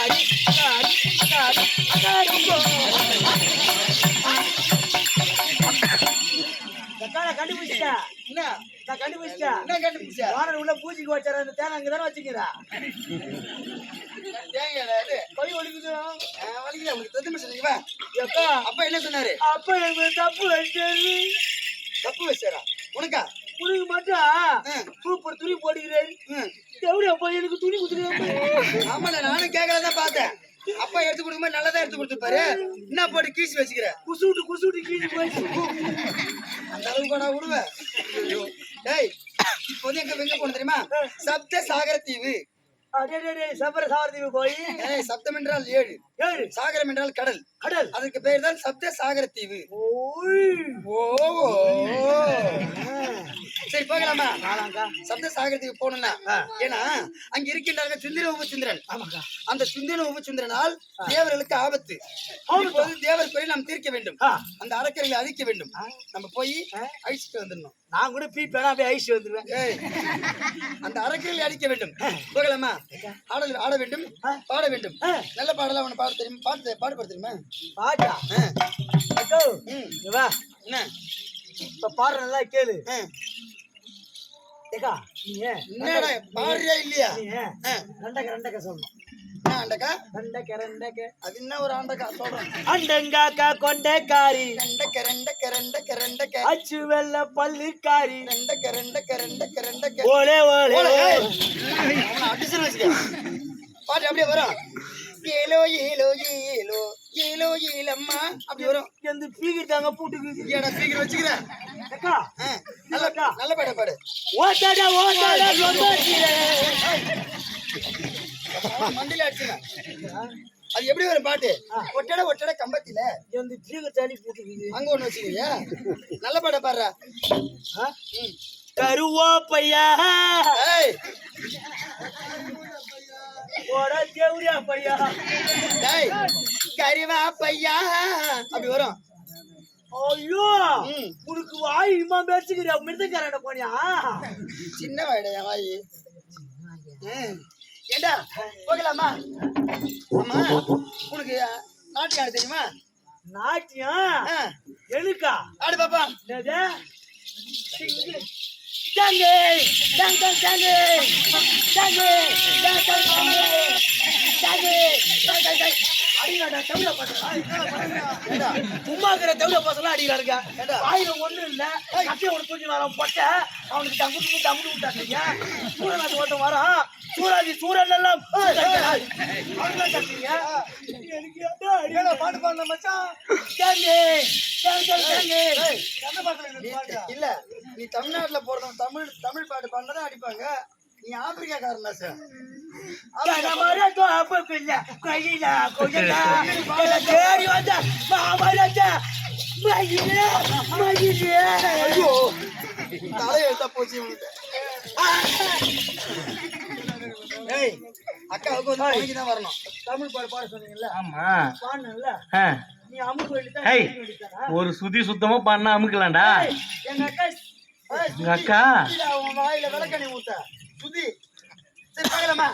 அக்காடி அக்காடி அக்காடி கண்டுபிடிச்சிட்டா என்ன நான் கண்டுபிடிச்சிட்டேன் என்ன கண்டுபிடிச்சா வானர் உள்ள பூஜைக்கு வச்சார அந்த தேனை அங்கதானே வச்சுக்கிறா தேங்காய் இது கை ஒழிக்குது வலிக்கல உங்களுக்கு தெரிஞ்ச மிஷன் இவன் அப்பா என்ன சொன்னாரு அப்பா எனக்கு தப்பு வச்சது தப்பு வச்சாரா உனக்கா உனக்கு மட்டும் சூப்பர் துணி போடுகிறேன். எப்படி அப்பா எனக்கு துணி குத்துறேன் ஆமாண்ணா நானும் கேட்கறதான் பார்த்தேன். அப்பா எடுத்து கொடுக்கும்போது நல்லதா எடுத்து கொடுத்துருப்பாரு. என்ன போட்டு கீசி வச்சுக்கிற? குசு விட்டு குசு விட்டு கீழே போயிடுச்சு. அந்த அளவுக்கு நான் விடுவேன். டேய் இப்போ வந்து எங்க எங்க போன தெரியுமா? சப்த சாகர தீவு. சபர சாவரதீவு போய். ஏய் சப்தம் என்றால் ஏழு. ஏழு. சாகரம் என்றால் கடல். கடல். அதுக்கு பேர் தான் சப்த சாகர தீவு. ஓ. சரி போகலாமா சப்த சாகரத்துக்கு போகணும்னா ஏன்னா அங்க இருக்கின்றார்கள் சுந்தர உபசுந்திரன் அந்த சுந்தர உபசுந்திரனால் தேவர்களுக்கு ஆபத்து. இப்போது தேவர் குறை நாம் தீர்க்க வேண்டும். அந்த அரக்கர்களை அழிக்க வேண்டும். நம்ம போய் அழிச்சிட்டு வந்துடணும். நான் கூட பீ பேனா போய் ஐஸ் வந்துருவேன். அந்த அரக்கர்களை அழிக்க வேண்டும். போகலாமா? ஆடல் ஆட வேண்டும். பாட வேண்டும். நல்ல பாடலாம் அவனை பாட தெரியும். பாட்டு பாடுபட தெரியுமா? பாட்டா? என்ன? இப்ப பாடுற நல்லா கேளு. ஏக்கா நீ ஏன்? என்னடா பாடுறியா இல்லையா. ரெண்டக்க ரெண்டக்க சொல்லணும். கொண்டைக்காரி. அச்சு வெள்ள பல்லுக்காரி. Olay Olay. பாட்டு அப்படியே வரும். ஏலோ ஏலோ ஏலோ ஏலோ ஏலம்மா. அப்படி வரும். எந்த பீகிட்டாங்க பூட்டுக்கு. ஏடா ஸ்பீக்கர் வச்சுக்கிறேன் அக்கா நல்ல நல்ல பாட. பாடு ஓட்டாடா ஓட்டாடா மண்டியில அடிச்சுங்க அது எப்படி வரும் பாட்டு? ஒட்டட ஒட்டட கம்பத்தில. எந்த பீகிட்டாலி பூட்டுக்கு அங்க ஒண்ணு வச்சுக்கிறீங்க நல்ல பாட பாடுறா. தேவரியா பையா. கரிவா பையா. அப்படி வரும். ஐயோ. உனக்கு வாய் இம்மா பேசுகிறியா மிருதக்காரன போனியா? சின்ன வாயிடா என் வாயி. ஏண்டா போகலாமா? ஆமா உனக்கு நாட்டு ஆட தெரியுமா? நாட்டியம் ஆ, எழுக்கா ஆடு பாப்பா என்னது தாங்கே தாங்க தாங்க தாங்க தாங்க தாங்க தாங்க அடிங்கடா தமிழ ஏண்டா சும்மா இருக்கிற தமிழ பசங்க அடிக்கிறாருங்க வாயில ஒண்ணு இல்ல. கட்டையை ஒரு தூக்கி வரான் பொட்டை அவனுக்கு தம்பு தம்பு விட்டாங்க சூரநாத் வரான் சூராஜி சூரன் எல்லாம். பாட்டு பாடுன மச்சான். இல்ல. நீ தமிழ்நாட்டுல போறதும் தமிழ் தமிழ் பாட்டு பாடினதான் அடிப்பாங்க. நீ ஆப்பிரிக்காக்காரன்டா சார். கணவர தோப்பு பிள்ளை கையில கொய்யலா தேடி வந்த மாமரத்த மயிலே மயிலே. ஐயோ தலை எழுத்தா போச்சு அக்காவுக்கு வந்து பணிக்கு தான் வரணும். தமிழ் பாடு பாட சொன்னீங்கல்ல? ஆமா. பாடணும்ல. நீ அமுக்கு வேண்டியதானா? ஒரு சுத்தி சுத்தமா பண்ண அமுக்கலாம்டா. எங்க அக்கா அக்கா. வாயில விளக்கணி ஊத்த. சுத்தி. சரி பார்க்கலாமா